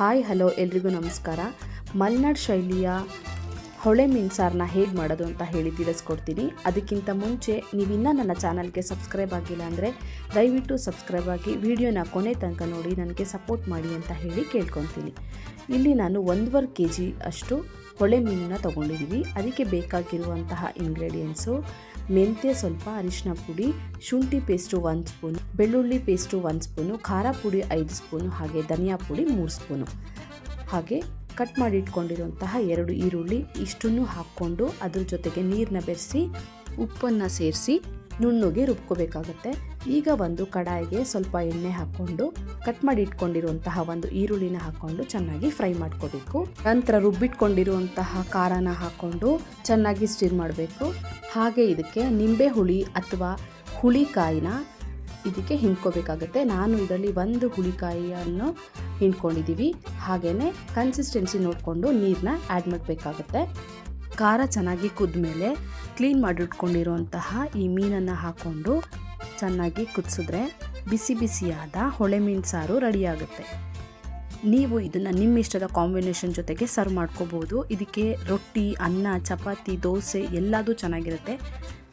Hi, hello, ಎಲ್ರಿಗೂ ನಮಸ್ಕಾರ. ಮಲೆನಾಡು ಶೈಲಿಯ ಹೊಳೆ ಮೀನ್ಸಾರನ್ನ ಹೇಗೆ ಮಾಡೋದು ಅಂತ ಹೇಳಿ ತಿಳಿಸ್ಕೊಡ್ತೀನಿ. ಅದಕ್ಕಿಂತ ಮುಂಚೆ ನೀವಿನ್ನೂ ನನ್ನ ಚಾನಲ್ಗೆ ಸಬ್ಸ್ಕ್ರೈಬ್ ಆಗಿಲ್ಲ ಅಂದರೆ ದಯವಿಟ್ಟು ಸಬ್ಸ್ಕ್ರೈಬ್ ಆಗಿ ವಿಡಿಯೋನ ಕೊನೆ ತನಕ ನೋಡಿ, ನನಗೆ ಸಪೋರ್ಟ್ ಮಾಡಿ ಅಂತ ಹೇಳಿ ಕೇಳ್ಕೊತೀನಿ. ಇಲ್ಲಿ ನಾನು ಒಂದೂವರೆ ಕೆ ಜಿ ಅಷ್ಟು ಹೊಳೆ ಮೀನನ್ನು ತೊಗೊಂಡಿದ್ದೀವಿ ಅದಕ್ಕೆ ಬೇಕಾಗಿರುವಂತಹ ಇಂಗ್ರೀಡಿಯೆಂಟ್ಸು ಮೆಂತ್ಯ ಸ್ವಲ್ಪ ಅರಿಶಿನ ಪುಡಿ, ಶುಂಠಿ ಪೇಸ್ಟು ಒಂದು ಸ್ಪೂನ್ ಬೆಳ್ಳುಳ್ಳಿ ಪೇಸ್ಟು ಒಂದು ಸ್ಪೂನು ಖಾರ ಪುಡಿ ಐದು ಸ್ಪೂನು ಹಾಗೆ ಧನಿಯಾ ಪುಡಿ ಮೂರು ಸ್ಪೂನು ಹಾಗೆ ಕಟ್ ಮಾಡಿ ಇಟ್ಕೊಂಡಿರುವಂತಹ ಎರಡು ಈರುಳ್ಳಿ ಇಷ್ಟನ್ನು ಹಾಕ್ಕೊಂಡು ಅದ್ರ ಜೊತೆಗೆ ನೀರನ್ನ ಬೆರೆಸಿ, ಉಪ್ಪನ್ನು ಸೇರಿಸಿ ನುಣ್ಣಗೆ ರುಬ್ಕೋಬೇಕಾಗುತ್ತೆ. ಈಗ ಒಂದು ಕಡಾಯಿಗೆ ಸ್ವಲ್ಪ ಎಣ್ಣೆ ಹಾಕ್ಕೊಂಡು ಕಟ್ ಮಾಡಿ ಇಟ್ಕೊಂಡಿರುವಂತಹ ಒಂದು ಈರುಳ್ಳಿನ ಹಾಕ್ಕೊಂಡು ಚೆನ್ನಾಗಿ ಫ್ರೈ ಮಾಡ್ಕೋಬೇಕು. ನಂತರ ರುಬ್ಬಿಟ್ಕೊಂಡಿರುವಂತಹ ಖಾರನ ಹಾಕ್ಕೊಂಡು ಚೆನ್ನಾಗಿ ಸ್ಟಿರ್ ಮಾಡಬೇಕು. ಹಾಗೆ ಇದಕ್ಕೆ ನಿಂಬೆ ಹುಳಿ ಅಥವಾ ಹುಳಿಕಾಯಿನ ಇದಕ್ಕೆ ಹಿಂಡ್ಕೋಬೇಕಾಗುತ್ತೆ. ನಾನು ಇದರಲ್ಲಿ ಒಂದು ಹುಳಿಕಾಯಿಯನ್ನು ಹಿಂಡ್ಕೊಂಡಿದ್ದೀವಿ. ಹಾಗೆಯೇ ಕನ್ಸಿಸ್ಟೆನ್ಸಿ ನೋಡಿಕೊಂಡು ನೀರನ್ನ ಆ್ಯಡ್ ಮಾಡಬೇಕಾಗತ್ತೆ. ಖಾರ ಚೆನ್ನಾಗಿ ಕುದ್ಮೇಲೆ ಕ್ಲೀನ್ ಮಾಡಿಟ್ಕೊಂಡಿರುವಂತಹ ಈ ಮೀನನ್ನು ಹಾಕ್ಕೊಂಡು ಚೆನ್ನಾಗಿ ಕುದಿಸಿದ್ರೆ ಬಿಸಿ ಬಿಸಿಯಾದ ಹೊಳೆ ಮೀನು ಸಾರು ರೆಡಿಯಾಗುತ್ತೆ. ನೀವು ಇದನ್ನು ನಿಮ್ಮ ಇಷ್ಟದ ಕಾಂಬಿನೇಷನ್ ಜೊತೆಗೆ ಸರ್ವ್ ಮಾಡ್ಕೋಬೋದು. ಇದಕ್ಕೆ ರೊಟ್ಟಿ, ಅನ್ನ, ಚಪಾತಿ, ದೋಸೆ ಎಲ್ಲದೂ ಚೆನ್ನಾಗಿರುತ್ತೆ.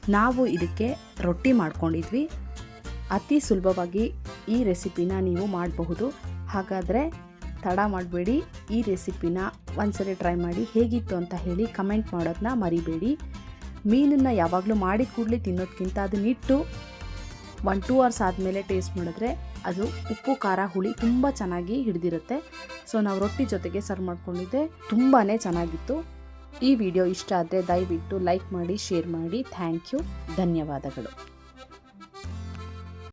ನಾವು ಇದಕ್ಕೆ ರೊಟ್ಟಿ ಮಾಡ್ಕೊಂಡಿದ್ವಿ. ಅತಿ ಸುಲಭವಾಗಿ ಈ ರೆಸಿಪಿನ ನೀವು ಮಾಡಬಹುದು. ಹಾಗಾದರೆ ತಡ ಮಾಡಬೇಡಿ. ಈ ರೆಸಿಪಿನ ಒಂದ್ಸರಿ ಟ್ರೈ ಮಾಡಿ ಹೇಗಿತ್ತು ಅಂತ ಹೇಳಿ ಕಮೆಂಟ್ ಮಾಡೋದನ್ನ ಮರಿಬೇಡಿ. ಮೀನನ್ನು ಯಾವಾಗಲೂ ಮಾಡಿದ ಕೂಡಲೇ ತಿನ್ನೋದಕ್ಕಿಂತ ಅದನ್ನಿಟ್ಟು ಒನ್ ಟೂ ಅವರ್ಸ್ ಆದಮೇಲೆ ಟೇಸ್ಟ್ ಮಾಡಿದ್ರೆ ಅದು ಉಪ್ಪು, ಖಾರ, ಹುಳಿ ತುಂಬ ಚೆನ್ನಾಗಿ ಹಿಡಿದಿರುತ್ತೆ. ಸೊ ನಾವು ರೊಟ್ಟಿ ಜೊತೆಗೆ ಸರ್ವ್ ಮಾಡ್ಕೊಂಡಿದ್ದೆ ತುಂಬಾ ಚೆನ್ನಾಗಿತ್ತು. ಈ ವಿಡಿಯೋ ಇಷ್ಟ ಆದರೆ ದಯವಿಟ್ಟು ಲೈಕ್ ಮಾಡಿ ಶೇರ್ ಮಾಡಿ. ಥ್ಯಾಂಕ್ ಯು ಧನ್ಯವಾದಗಳು.